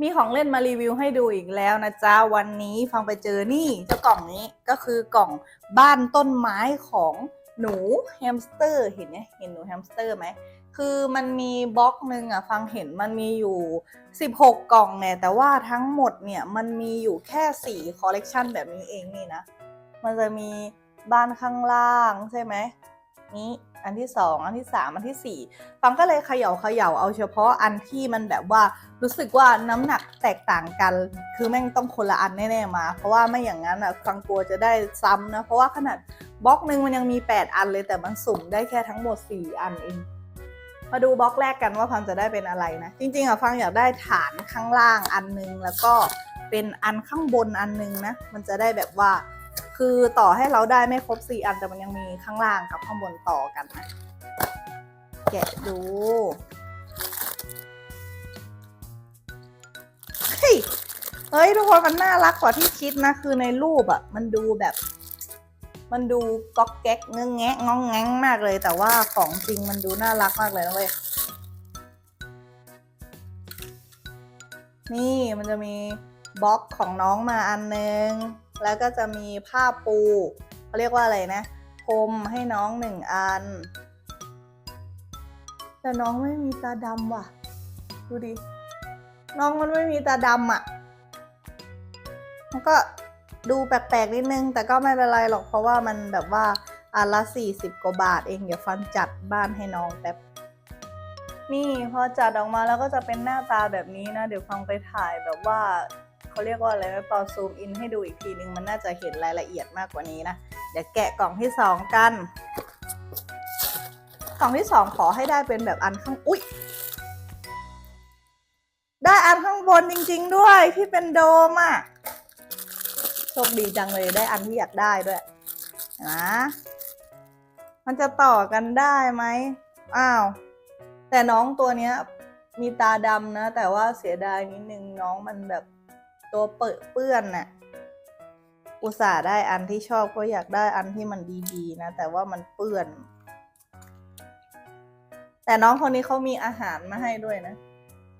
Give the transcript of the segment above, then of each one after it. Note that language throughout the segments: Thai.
มีของเล่นมารีวิวให้ดูอีกแล้วนะจ๊ะ วันนี้ฟังไปเจอนี่เจ้ากล่องนี้ก็คือกล่องบ้านต้นไม้ของหนูแฮมสเตอร์เห็นไหมเห็นหนูแฮมสเตอร์ไหมคือมันมีบล็อกหนึ่งอะฟังเห็นมันมีอยู่ 16 กล่องเนี่ยแต่ว่าทั้งหมดเนี่ยมันมีอยู่แค่4คอลเลกชันแบบนี้เองนี่นะ มันจะมีบ้านข้างล่างใช่ไหมนี้ อันที่สองอันที่สามอันที่สี่ฟังก็เลยเขย่าเขย่าเอาเฉพาะอันที่มันแบบว่ารู้สึกว่าน้ำหนักแตกต่างกัน คือแม่งต้องคนละอันแน่ๆมา เพราะว่าไม่อย่างนั้นอะฟังกลัวจะได้ซ้ำนะ เพราะว่าขนาดบล็อกหนึ่งมันยังมี 8 อันเลยแต่มันสุ่มได้แค่ทั้งหมด 4 อันเองมาดูบล็อกแรกกันว่าฟังจะได้เป็นอะไรนะ จริงๆอะฟังอยากได้ฐานข้างล่างอันนึงแล้วก็เป็นอันข้างบนอันนึงนะ มันจะได้แบบว่า คือต่อให้เราได้ไม่ครบ 4 อันแต่มันยังมีข้างล่างกับข้างบนต่อกันนะ แกะดูเฮ้ยเฮ้ยทุกคนมันน่ารักกว่าที่คิดนะ คือในรูปอะมันดูแบบ มันดูก๊อกแก๊กเงื้งแงะงองแงงมากเลย แต่ว่าของจริงมันดูน่ารักมากเลยนะเว้ยนี่มันจะมีบล็อกของน้องมาอันนึง แล้วก็จะมีผ้าปูเขาเรียกว่าอะไรนะพรมให้น้องหนึ่งอัน แต่น้องไม่มีตาดำว่ะ ดูดิ น้องมันไม่มีตาดำอะ มันก็ดูแปลกๆนิดนึง แต่ก็ไม่เป็นไรหรอกเพราะว่ามันแบบว่าอันละสี่สิบกว่าบาทเองเดี๋ยวฟันจัดบ้านให้น้องแป๊บนี่พอจัดออกมาแล้วก็จะเป็นหน้าตาแบบนี้นะ เดี๋ยวฟังไปถ่ายแบบว่า เขาเรียกว่าอะไรนะตอนซูมอินให้ดูอีกทีนึง มันน่าจะเห็นรายละเอียดมากกว่านี้นะ เดี๋ยวแกะกล่องที่สองกัน กล่องที่สองขอให้ได้เป็นแบบอันข้าง อุ๊ยได้อันข้างบนจริง ๆ ด้วยที่เป็นโดมอะ่ะโชคดีจังเลยได้อันที่อยากได้ด้วยนะมันจะต่อกันได้ไหมอ้าว แต่น้องตัวเนี้ยมีตาดำนะ แต่ว่าเสียดายนิดนึงน้องมันแบบ ตัวเปื้อนเปื้อนน่ะอุตส่าห์ได้อันที่ชอบก็อยากได้อันที่มันดีๆนะ แต่ว่ามันเปื้อน แต่น้องคนนี้เขามีอาหารมาให้ด้วยนะ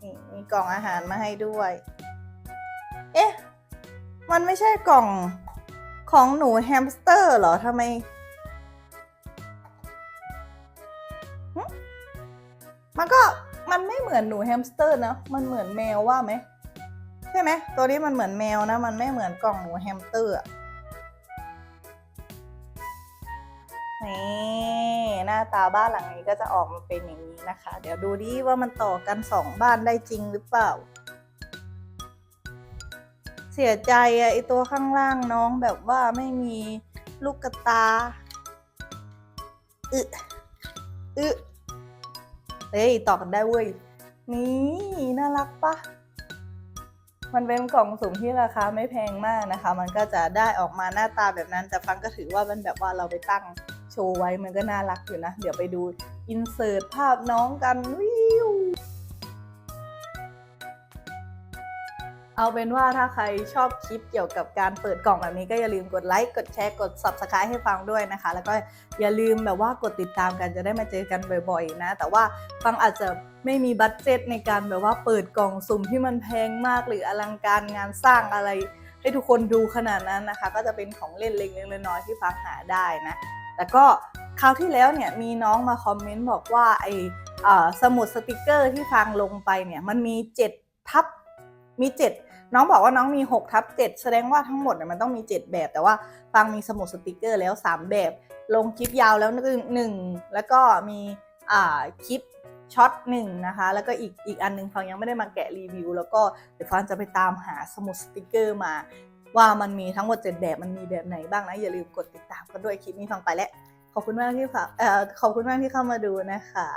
นี่มีกล่องอาหารมาให้ด้วย เอ๊ะ มันไม่ใช่กล่องของหนูแฮมสเตอร์เหรอทำไมมันก็มันไม่เหมือนหนูแฮมสเตอร์นะ มันเหมือนแมวว่าไหม ช่ไหมตัวนี้มันเหมือนแมวนะ มันไม่เหมือนกล่องหนูแฮมสเตอร์นี่หน้าตาบ้านหลังนี้ก็จะออกมาเป็นอย่างนี้นะคะ เดี๋ยวดูดิว่ามันต่อกันสองบ้านได้จริงหรือเปล่า เสียใจอะไอตัวข้างล่างน้องแบบว่าไม่มีลูกกระตาอึอึเฮ้ยต่อกันได้เว้ย นี่ น่ารักปะ มันเป็นกล่องสุ่มที่ราคาไม่แพงมากนะคะ มันก็จะได้ออกมาหน้าตาแบบนั้น แต่ฟังก็ถือว่ามันแบบว่าเราไปตั้งโชว์ไว้มันก็น่ารักอยู่นะ เดี๋ยวไปดูอินเสิร์ตภาพน้องกันวิว เอาเป็นว่าถ้าใครชอบคลิปเกี่ยวกับการเปิดกล่องแบบนี้ก็อย่าลืมกดไลค์ กดแชร์ กด subscribe ให้ฟังด้วยนะคะ แล้วก็อย่าลืมแบบว่ากดติดตามกันจะได้มาเจอกันบ่อยๆนะ แต่ว่าฟังอาจจะไม่มีบัตเจ็ตในการแบบว่าเปิดกล่องสุ่มที่มันแพงมากหรืออลังการงานสร้างอะไร ให้ทุกคนดูขนาดนั้นนะคะ ก็จะเป็นของเล่นเล็กๆน้อยๆที่ฟังหาได้นะแต่ก็คราวที่แล้วเนี่ยมีน้องมาคอมเมนต์บอกว่าไออสมุดสติกเกอร์ที่ฟังลงไปเนี่ยมันมี7ทับมี 7 น้องบอกว่าน้องมี6ทับ7แสดงว่าทั้งหมดเนี่ยมันต้องมี 7 แบบ แต่ว่าฟังมีสมุดสติกเกอร์แล้ว 3 แบบ ลงคลิปยาวแล้วหนึ่งแล้วก็มีอ่าคลิปช็อตหนึ่งนะคะ แล้วก็อีกอีกอันหนึงฟังยังไม่ได้มาแกะรีวิว แล้วก็เดี๋ยวฟังจะไปตามหาสมุดสติกเกอร์มา ว่ามันมีทั้งหมด 7 แบบมันมีแบบไหนบ้างนะอย่าลืมกดติดตามกันด้วยคลิปนี้ฟังไปแล้วขอบคุณมากที่ฝากเอ่อขอบคุณมากที่เข้ามาดูนะคะ